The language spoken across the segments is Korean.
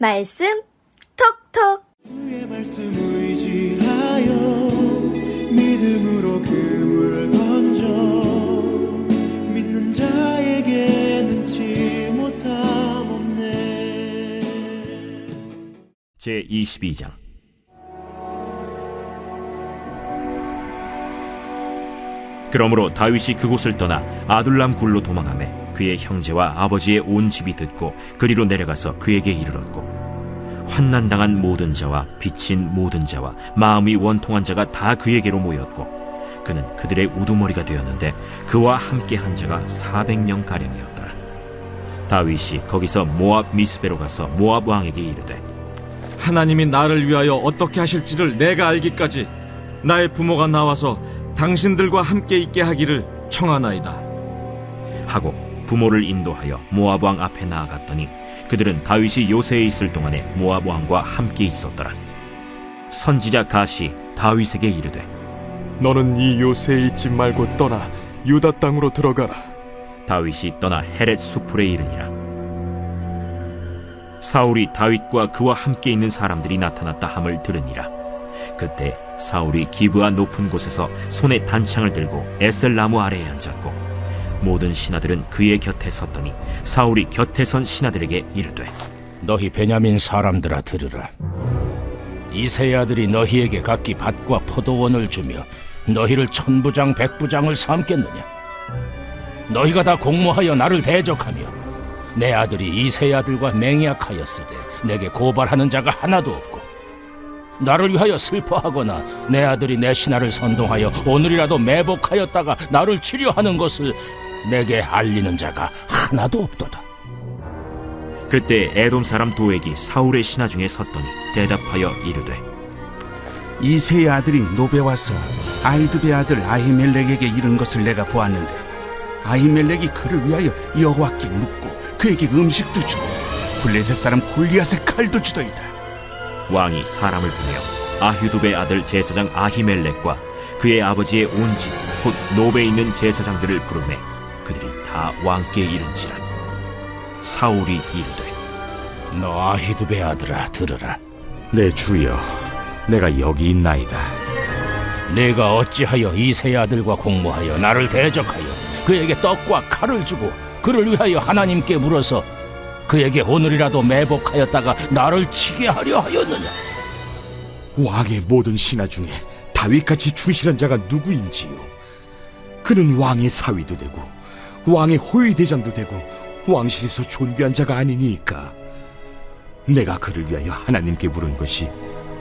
말씀 톡톡. 주의 말씀 의지하여 믿음으로 금을 던져 믿는 자에게 능치 못함 없네. 제 22장. 그러므로 다윗이 그곳을 떠나 아둘람 굴로 도망하매 그의 형제와 아버지의 온 집이 듣고 그리로 내려가서 그에게 이르렀고 환난당한 모든 자와 비친 모든 자와 마음이 원통한 자가 다 그에게로 모였고 그는 그들의 우두머리가 되었는데 그와 함께 한 자가 400명 가량이었더라 다윗이 거기서 모압 미스베로 가서 모압 왕에게 이르되 하나님이 나를 위하여 어떻게 하실지를 내가 알기까지 나의 부모가 나와서 당신들과 함께 있게 하기를 청하나이다. 하고 부모를 인도하여 모압 왕 앞에 나아갔더니 그들은 다윗이 요새에 있을 동안에 모압 왕과 함께 있었더라. 선지자 가시 다윗에게 이르되 너는 이 요새에 있지 말고 떠나 유다 땅으로 들어가라. 다윗이 떠나 헤렛 수풀에 이르니라. 사울이 다윗과 그와 함께 있는 사람들이 나타났다 함을 들으니라. 그때 사울이 기브아 높은 곳에서 손에 단창을 들고 에셀 나무 아래에 앉았고 모든 신하들은 그의 곁에 섰더니 사울이 곁에 선 신하들에게 이르되 너희 베냐민 사람들아 들으라. 이세 아들이 너희에게 각기 밭과 포도원을 주며 너희를 천부장 백부장을 삼겠느냐? 너희가 다 공모하여 나를 대적하며 내 아들이 이세 아들과 맹약하였으되 내게 고발하는 자가 하나도 없고 나를 위하여 슬퍼하거나 내 아들이 내 신하를 선동하여 오늘이라도 매복하였다가 나를 치료하는 것을 내게 알리는 자가 하나도 없도다. 그때 에돔 사람 도액이 사울의 신하 중에 섰더니 대답하여 이르되 이세의 아들이 노베 와서 아이드베 아들 아히멜렉에게 이른 것을 내가 보았는데 아히멜렉이 그를 위하여 여호와께 묻고 그에게 음식도 주고 블레셋 사람 골리앗의 칼도 주더이다 왕이 사람을 보내어 아휴두베 아들 제사장 아히멜렉과 그의 아버지의 온 집곧 노베에 있는 제사장들을 부르매 다 왕께 이른지라 사울이 이르되 너 아히두베 아들아 들으라. 내 주여, 내가 여기 있나이다. 내가 어찌하여 이세 아들과 공모하여 나를 대적하여 그에게 떡과 칼을 주고 그를 위하여 하나님께 물어서 그에게 오늘이라도 매복하였다가 나를 치게 하려 하였느냐? 왕의 모든 신하 중에 다윗같이 충실한 자가 누구인지요? 그는 왕의 사위도 되고 왕의 호위 대장도 되고 왕실에서 존귀한 자가 아니니까. 내가 그를 위하여 하나님께 물은 것이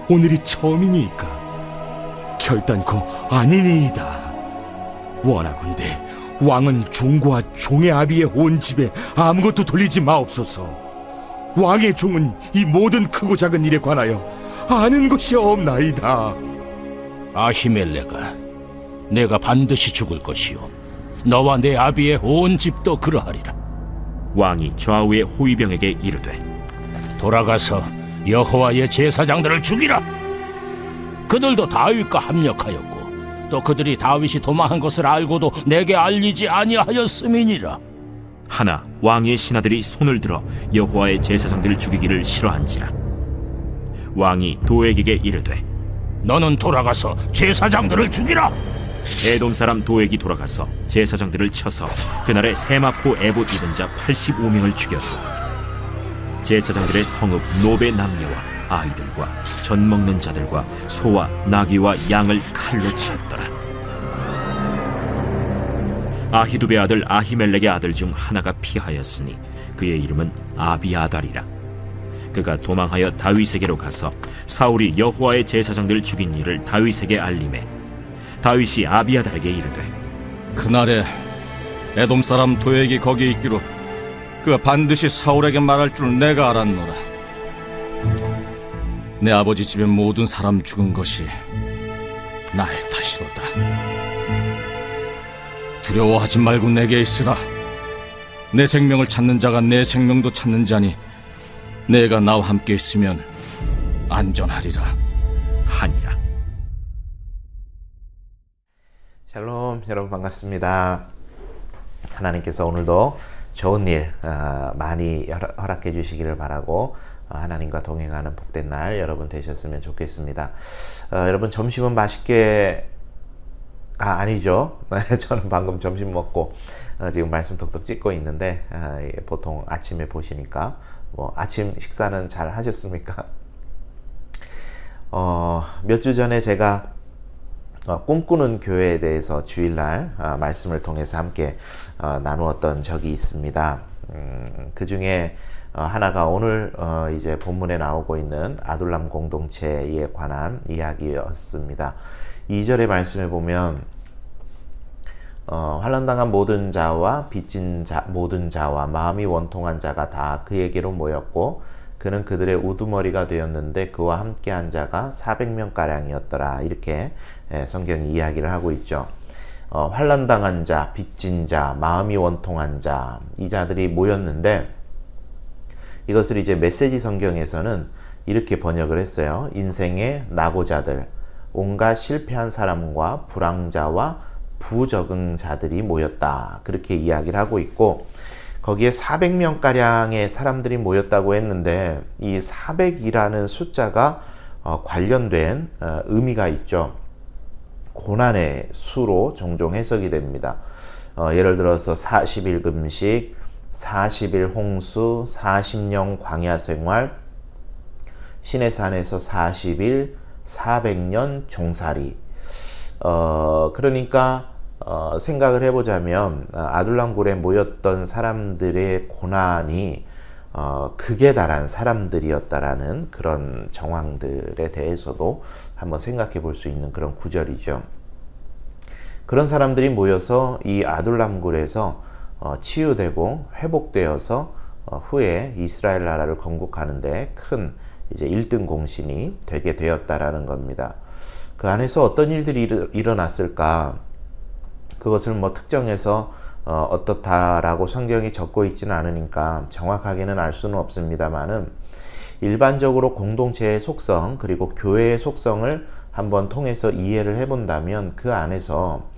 오늘이 처음이니까 결단코 아니니이다. 원하건대 왕은 종과 종의 아비의 온 집에 아무것도 돌리지 마옵소서. 왕의 종은 이 모든 크고 작은 일에 관하여 아는 것이 없나이다. 아히멜레가 내가 반드시 죽을 것이요 너와 내 아비의 온 집도 그러하리라. 왕이 좌우의 호위병에게 이르되 돌아가서 여호와의 제사장들을 죽이라. 그들도 다윗과 합력하였고 또 그들이 다윗이 도망한 것을 알고도 내게 알리지 아니하였음이니라. 하나 왕의 신하들이 손을 들어 여호와의 제사장들을 죽이기를 싫어한지라 왕이 도액에게 이르되 너는 돌아가서 제사장들을 죽이라. 에돔 사람 도액이 돌아가서 제사장들을 쳐서 그날에 세마포 에봇 입은 자 85명을 죽였고 제사장들의 성읍 노베 남녀와 아이들과 전 먹는 자들과 소와 나귀와 양을 칼로 치었더라. 아히두베 아들 아히멜렉의 아들 중 하나가 피하였으니 그의 이름은 아비아달이라. 그가 도망하여 다윗에게로 가서 사울이 여호와의 제사장들을 죽인 일을 다윗에게 알림해 다윗이 아비아달에게 이르되 그날에 에돔 사람 도액이 거기 있기로 그가 반드시 사울에게 말할 줄 내가 알았노라. 내 아버지 집의 모든 사람 죽은 것이 나의 탓이로다. 두려워하지 말고 내게 있으라. 내 생명을 찾는 자가 내 생명도 찾는 자니 내가 나와 함께 있으면 안전하리라. 여러분 반갑습니다. 하나님께서 오늘도 좋은 일 어, 많이 허락- 허락해 주시기를 바라고 어, 하나님과 동행하는 복된 날 여러분 되셨으면 좋겠습니다. 어, 여러분 점심은 맛있게 아 아니죠. 저는 방금 점심 먹고 어, 지금 말씀 톡톡 찍고 있는데 아, 예, 보통 아침에 보시니까 뭐 아침 식사는 잘 하셨습니까? 어, 몇 주 전에 제가 어, 꿈꾸는 교회에 대해서 주일날 어, 말씀을 통해서 함께 어, 나누었던 적이 있습니다. 음, 그 중에 어, 하나가 오늘 어, 이제 본문에 나오고 있는 아둘람 공동체에 관한 이야기였습니다. 2절의 말씀에 보면 어, 환란당한 모든 자와 빚진 자, 모든 자와 마음이 원통한 자가 다 그에게로 모였고 그는 그들의 우두머리가 되었는데 그와 함께 한 자가 400명 가량이었더라 이렇게 예, 성경이 이야기를 하고 있죠. 어, 환란당한 자, 빚진 자, 마음이 원통한 자, 이 자들이 모였는데 이것을 이제 메시지 성경에서는 이렇게 번역을 했어요. 인생의 낙오자들, 온갖 실패한 사람과 불황자와 부적응 자들이 모였다. 그렇게 이야기를 하고 있고, 거기에 400명 가량의 사람들이 모였다고 했는데 이 400이라는 숫자가 어, 관련된 어, 의미가 있죠. 고난의 수로 종종 해석이 됩니다. 어, 예를 들어서 40일 금식, 40일 홍수, 40년 광야 생활, 신의 산에서 40일, 400년 종살이. 어, 그러니까 어, 생각을 해보자면 어, 아둘람굴에 모였던 사람들의 고난이 어, 극에 달한 사람들이었다라는 그런 정황들에 대해서도 한번 생각해 볼 수 있는 그런 구절이죠. 그런 사람들이 모여서 이 아둘람굴에서 어, 치유되고 회복되어서 어, 후에 이스라엘 나라를 건국하는데 큰 이제 1등 공신이 되게 되었다라는 겁니다. 그 안에서 어떤 일들이 일- 일어났을까? 그것을 뭐 특정해서 어, 어떻다라고 성경이 적고 있지는 않으니까 정확하게는 알 수는 없습니다만은 일반적으로 공동체의 속성 그리고 교회의 속성을 한번 통해서 이해를 해본다면 그 안에서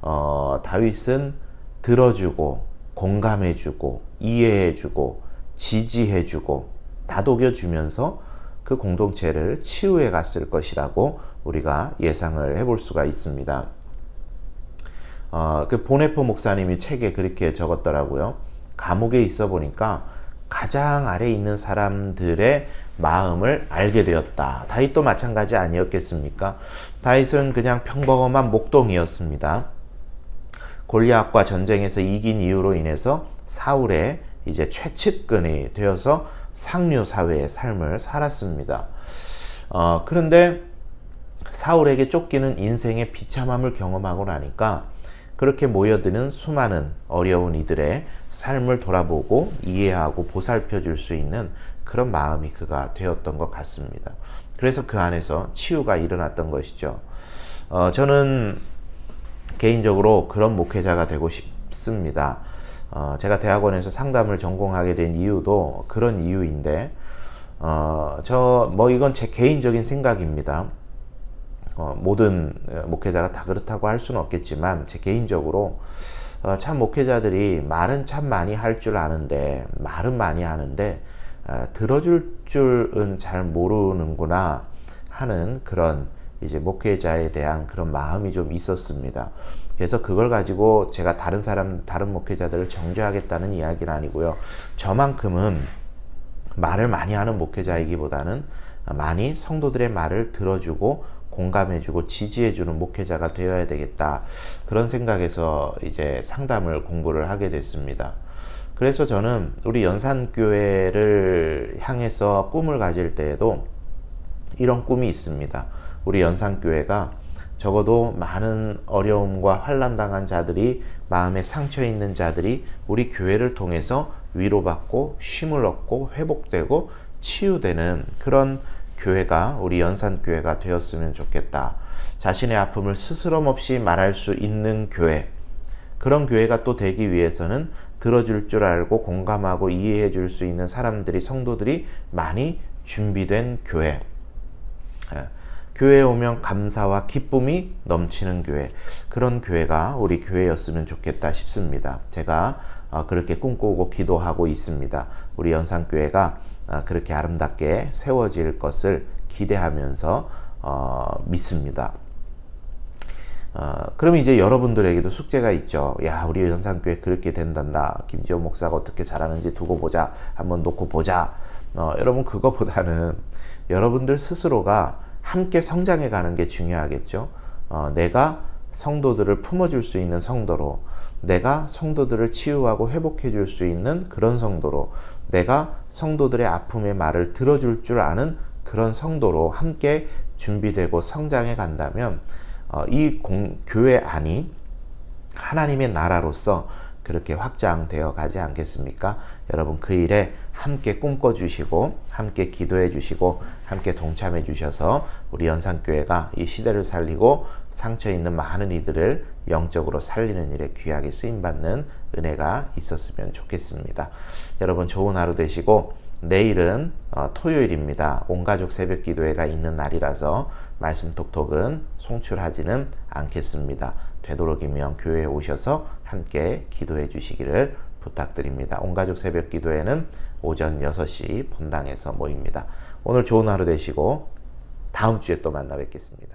어, 다윗은 들어주고 공감해주고 이해해주고 지지해주고 다독여주면서 그 공동체를 치유해 갔을 것이라고 우리가 예상을 해볼 수가 있습니다. 어, 그 보네포 목사님이 책에 그렇게 적었더라고요. 감옥에 있어 보니까 가장 아래 있는 사람들의 마음을 알게 되었다. 다윗도 마찬가지 아니었겠습니까? 다윗은 그냥 평범한 목동이었습니다. 골리앗과 전쟁에서 이긴 이유로 인해서 사울의 이제 최측근이 되어서 상류 사회의 삶을 살았습니다. 어, 그런데 사울에게 쫓기는 인생의 비참함을 경험하고 나니까 그렇게 모여드는 수많은 어려운 이들의 삶을 돌아보고 이해하고 보살펴 줄 수 있는 그런 마음이 그가 되었던 것 같습니다. 그래서 그 안에서 치유가 일어났던 것이죠. 어, 저는 개인적으로 그런 목회자가 되고 싶습니다. 어, 제가 대학원에서 상담을 전공하게 된 이유도 그런 이유인데, 어, 저, 뭐 이건 제 개인적인 생각입니다. 어, 모든 목회자가 다 그렇다고 할 수는 없겠지만, 제 개인적으로, 어, 참 목회자들이 말은 참 많이 할 줄 아는데, 말은 많이 하는데, 어, 들어줄 줄은 잘 모르는구나 하는 그런 이제 목회자에 대한 그런 마음이 좀 있었습니다. 그래서 그걸 가지고 제가 다른 사람, 다른 목회자들을 정죄하겠다는 이야기는 아니고요. 저만큼은 말을 많이 하는 목회자이기보다는 많이 성도들의 말을 들어주고 공감해주고 지지해주는 목회자가 되어야 되겠다. 그런 생각에서 이제 상담을 공부를 하게 됐습니다. 그래서 저는 우리 연산교회를 향해서 꿈을 가질 때에도 이런 꿈이 있습니다. 우리 연산교회가 적어도 많은 어려움과 환란 당한 자들이 마음에 상처 있는 자들이 우리 교회를 통해서 위로받고 쉼을 얻고 회복되고 치유되는 그런 교회가 우리 연산 교회가 되었으면 좋겠다. 자신의 아픔을 스스럼 없이 말할 수 있는 교회. 그런 교회가 또 되기 위해서는 들어줄 줄 알고 공감하고 이해해 줄 수 있는 사람들이 성도들이 많이 준비된 교회. 예. 교회에 오면 감사와 기쁨이 넘치는 교회. 그런 교회가 우리 교회였으면 좋겠다 싶습니다. 제가 어, 그렇게 꿈꾸고 기도하고 있습니다. 우리 연산교회가 어, 그렇게 아름답게 세워질 것을 기대하면서 어, 믿습니다. 어, 그럼 이제 여러분들에게도 숙제가 있죠. 야, 우리 연산교회 그렇게 된단다. 김지호 목사가 어떻게 잘하는지 두고 보자. 한번 놓고 보자. 어, 여러분 그거보다는 여러분들 스스로가 함께 성장해 가는 게 중요하겠죠. 어, 내가 성도들을 품어줄 수 있는 성도로, 내가 성도들을 치유하고 회복해 줄 수 있는 그런 성도로, 내가 성도들의 아픔의 말을 들어줄 줄 아는 그런 성도로 함께 준비되고 성장해 간다면 어, 이 공, 교회 안이 하나님의 나라로서 그렇게 확장되어 가지 않겠습니까? 여러분 그 일에 함께 꿈꿔 주시고 함께 기도해 주시고 함께 동참해 주셔서 우리 연산교회가 이 시대를 살리고 상처 있는 많은 이들을 영적으로 살리는 일에 귀하게 쓰임 받는 은혜가 있었으면 좋겠습니다. 여러분 좋은 하루 되시고 내일은 어, 토요일입니다. 온가족 새벽 기도회가 있는 날이라서 말씀 톡톡은 송출하지는 않겠습니다. 되도록이면 교회에 오셔서 함께 기도해 주시기를 부탁드립니다. 온가족 새벽 기도회는 오전 6시 본당에서 모입니다. 오늘 좋은 하루 되시고 다음 주에 또 만나 뵙겠습니다.